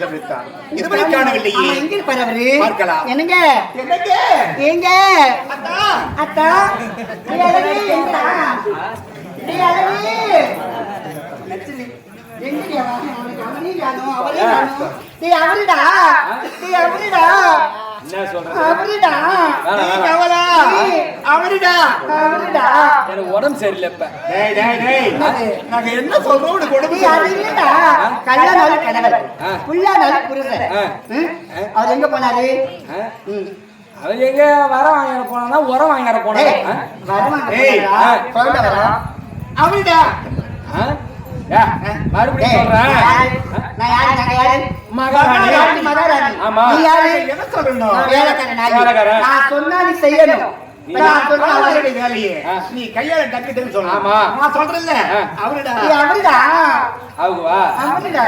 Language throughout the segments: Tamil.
தெரிவித்தார் இதுவரை காணவில்லையே ஆமா, எங்க இருப்பாரு அவரு? பார்க்கலாம். என்னங்க? என்னங்க? ஏங்க? அத்தா. அத்தா? நீ அழகு. எங்கடா நீ அழகு அவருடா. அவருடா. அவருடா. வேணாம், நீ வேணாம். கவலா நீ. அவருடா அவருடா எனக்கு உடம்பு சரியில்லை இப்ப டேய் டேய் டேய் என்னது? நாங்க என்ன சொல்றோம் உனக்கு நீ கொடுமை அது இல்லடா கல்யாணம் கணவர் ஆ. புல்லானாலும் புருஷன் ஆ. ம்? அவர் எங்க போனாரு ஆ? ம். அவன் எங்க வர வாங்கிற போனா உரம் வாங்கிற போனா? அவருடா மறுபடியும் டேய், சொல்றேன் யாரு? நான் யாரு? நாங்க யாரு? மகாராணி. மகாராணி, மகாராணி. ஆமா. நீ யாரு? என்ன சொல்லணும் நான் வேலைக்காரன் நாயி. வேலைக்காரன். நான் சொன்னா நீ செய்யணும் நீ நான் சொன்னா அவரு- அவருடைய வேலையே ஆ. நீ கையால டக்குன்னு சொல்லணும் ஆமா. நான் சொல்றேன்ல ஆ. அவருடா நீ அவருடா அவங்க வா அவருடா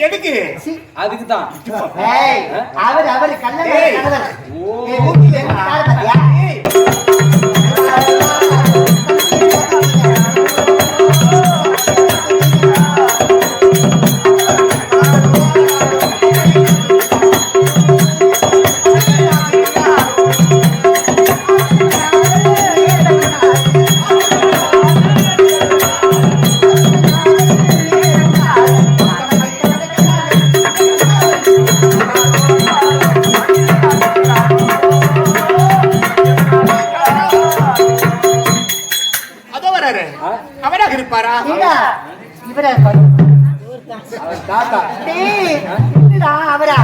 எதுக்கு அதுக்கு தான் ஏய், அவர் அவர். கணவர். ஓ. ஆ? அவராக இருப்பாரா? இவரா? அவரா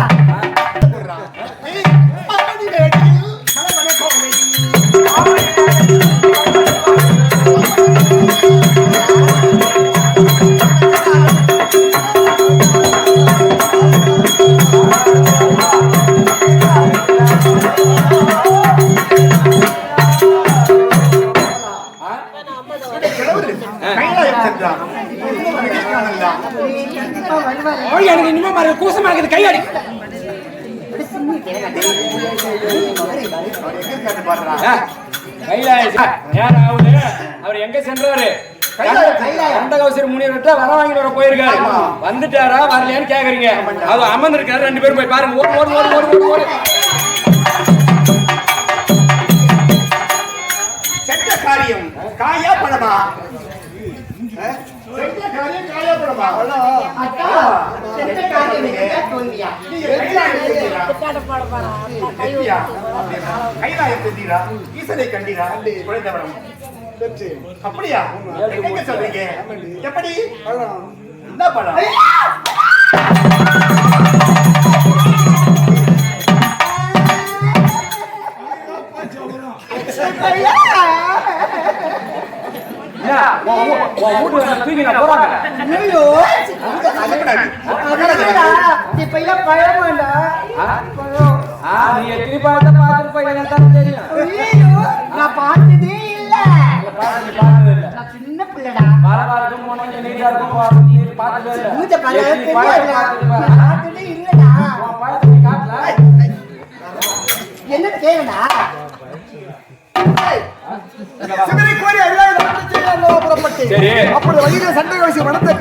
எனக்கு இனிமே மறு கூசமாக்குது கையாடி அவர் எங்க அவர் எங்க சென்றாரு முனிவர்கிட்ட வர வாங்கிட்டு வர போயிருக்காரு வந்துட்டாரா வரலையான்னு கேக்குறீங்க அது அமர்ந்து இருக்காரு ரெண்டு பேரும் போய் பாருங்க ஓடு ஓடு ஓடு ஓடு ஓடு ஓடு சென்ற காரியம் காயா பணமா அஹ்? காரியம் காயா அக்கா, செத்த காரியம் எங்க தோல்வியா? நீங்க கைலாயம் ஈசனை கண்டீரா? குழந்தை வரம். அப்படியா சொல்றீங்க எப்படி என்ன படம் உன் வீட்டுல தூக்கி நான் போறாங்க ஐயோ, இப்ப எல்லாம் பழம். நீ எத்தனை பார்த்த பார்த்துருப்ப எனக்கு தான் தெரியும் நான் பார்த்ததே சின்ன பிள்ளைடா மரமா இருக்கும் நீட்டா இருக்கும் நீ பார்த்ததே இல்லை மூஞ்ச நான் பார்த்ததே இல்லடா காட்டல என்ன தேவைடா சிவனை அப்பொழுது வழியிலே சண்டை கவசி மனத்தை.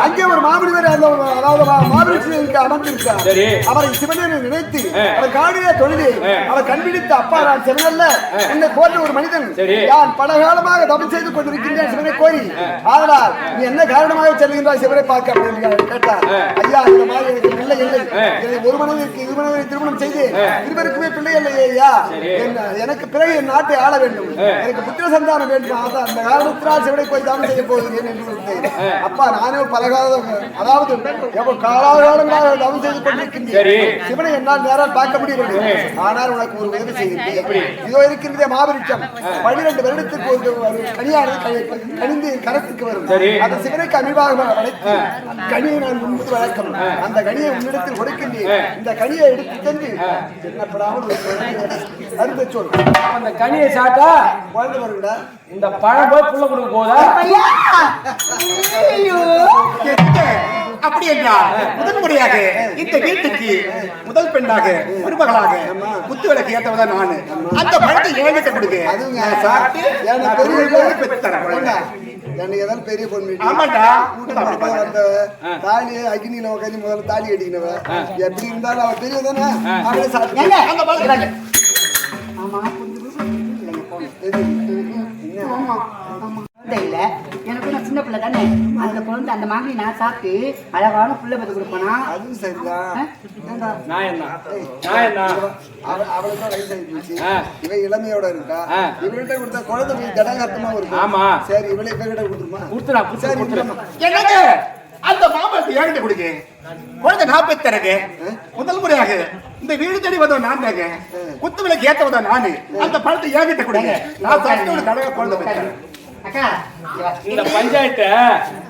அங்கே ஒரு மாமுனிவர் அந்த அதாவது மா- மாமனிதர் இங்கே அமர்ந்திருக்கிறார். சரி. அவரை சிவனை நினைத்து. அவர் காணிய தொழிலே. அவர் கண்பிடித்த அப்பா நான் சிவனல்ல என்னை போன்ற ஒரு மனிதன். நான் பல காலமாக தபம் செய்து கொண்டிருக்கின்றேன் சிவனை கோரி ஆதலால் நீ என்ன காரணமாக செல்கின்றாய் சிவனை பார்க்க அப்படின்னு கேட்டார் ஐயா இந்த மாதிரி இல்லை. எனக்கு ஒரு மனிதனுக்கு இரு மனிதனை திருமணம் செய்து இருவருக்குமே பிள்ளை இல்லையே ஐயா எனக்கு பிறகு என் நாட்டை ஆள வேண்டும். எனக்கு புத்திர சந்தானம் வேண்டும். அதான் அந்த காரணத்தினால் சிவனை போய் தானம் செய்ய போகிறேன் என்று. அப்பா நானே பல காலம் அதாவது எவ்வளவு காலாகாலங்களாக தவம் செய்து. கொண்டிருக்கின்றேன். சிவனை என்னால் நேரால் பார்க்க முடியவில்லை. ஆனால் உனக்கு ஒரு உதவி செய்கிறேன். இதோ இருக்கின்றதே மாபெருச்சம் பன்னிரண்டு வருடத்திற்கு ஒரு கனியானது கனி- கனிந்து கரத்துக்கு வரும். அந்த சிவனுக்கு அமிர்வாக வளைத்து கனியை நான் முன்பு வளர்க்கும் அந்த கனியை உன்னிடத்தில் கொடுக்கின்றேன் இந்த கனியை எடுத்து சென்று என்னப்படாமல் அருந்த சொல். அந்த கனியை சாப்பிட்டா குழந்தை வருங்கடா இந்த பழம் போய் புள்ள கொடுக்க போதா? அப்படி என்றால் முதல் முறையாக இந்த வீட்டுக்கு முதல் பெண்ணாக மருமகளாக குத்து விளக்கு ஏற்றவதான் நானு. அந்த பழத்தை ஏங்கிட்ட கொடுங்க பெற்று தரேன். எனக்கு ஏதாவது பெரிய பொண்ணு. வீட்டுக்கு அப்பதான் வந்தவ. தாலி அக்னியில உட்காந்து முதல்ல தாலி கட்டிக்கினவ எப்படி இருந்தாலும் அவ அவளே சாப்பிட்டு ஆமா. கொஞ்சம் ஆமா ஆமா குழந்தை இல்ல எனக்கு நான் சின்ன பிள்ளை தானே? அதுல குழந்தை அந்த மாதிரி நான் சாப்பிட்டு அழகான புள்ள பத்து கொடுப்பனா? அதுவும் சரிதான். ஏண்டா, நான் என்ன? நான் என்ன? அவ- அவளுக்கு தான் வயசாகி போச்சு. ஆ. இவ இளமையோட இருக்கா. இவள்கிட்ட கொடுத்த குழந்தை கொஞ்சம் ஜடகாத்தமா இருக்கும் ஆமா. சரி இவளை இவ கிட்ட கொடுத்துருமா? கொடுத்துடா சரி அந்த மாமரத்தை ஏங்கிட்ட கொடுங்க குழந்தை நான் பெற்று தரேங்க முதல் முறையாக இந்த வீடு தேடி வந்தவன் நான் தாங்க. குத்து விளக்கு ஏற்றவதான் நானு. அந்த பழத்தை ஏங்கிட்ட கொடுங்க நான் சாப்பிட்டு ஒரு கடவை குழந்தை இந்த பஞ்சாயத்தை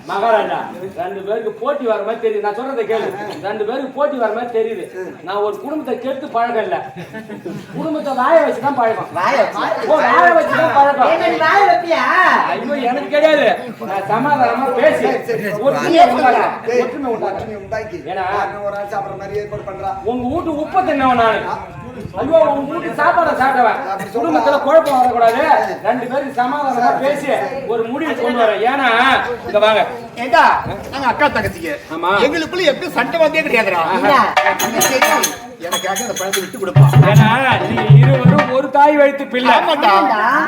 மகாராஜா ரெண்டு பேருக்கு போட்டி வர மாதிரி தெரியுது. நான் சொல்றதை கேளு. ரெண்டு பேருக்கு போட்டி வர மாதிரி தெரியுது. நான் ஒரு குடும்பத்தை கெடுத்து பழகம் இல்ல குடும்பத்தை வாய வச்சுதான் பழக்கம். வாய வச்சுதான் வைப்பியா? ஐயோ எனக்கு கிடையாது. நான் சமாதானமா பேசி ஒற்றுமை உண்டாக்கி ஏன்னா? உங்க வீட்டு உப்பை தின்னவன் நானு. ஐயோ உங்க வீட்டு சாப்பாடை சாப்பிட்டவன். குடும்பத்துல குழப்பம் வரக்கூடாது. ரெண்டு பேருக்கு சமாதானமா பேசி ஒரு முடிவு கொண்டு வரேன் ஏன்னா இங்க வாங்க. ஏண்டா நாங்க அக்கா தங்கச்சிங்க. ஆமா. எங்களுக்குள்ள எப்படி சண்டை வந்தே கிடையாதுடா. எனக்காக அந்த பழத்தை விட்டு கொடுப்பா ஏன்னா நீ இருவரும் ஒரு தாய் வைத்து பிள்ளை.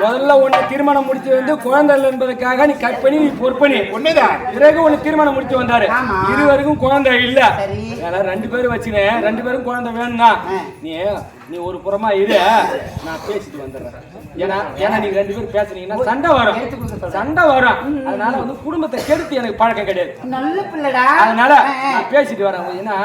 முதல்ல உன்னை திருமணம் முடிச்சு வந்து குழந்தை என்பதற்காக நீ கற்பனி நீ பொறுப்பணி. உண்மைதான் பிறகு உனக்கு திருமணம் முடிச்சு வந்தாரு. இருவருக்கும் குழந்தை இல்ல. ஏன்னா ரெண்டு பேரும் வச்சுனேன் ரெண்டு பேரும் குழந்தை வேணும்னா நீ நீ ஒரு புறமா இரு. நான் பேசிட்டு வந்துடுறேன். ஏன்னா ஏன்னா நீங்க ரெண்டு பேரும் பேசுனீங்கன்னா சண்டை வரும். சண்டை வரும். அதனால வந்து குடும்பத்தை கெடுத்து எனக்கு பழக்கம் கிடையாது. நல்ல பிள்ளைடா. அதனால. நான் பேசிட்டு வரேன். ஏன்னா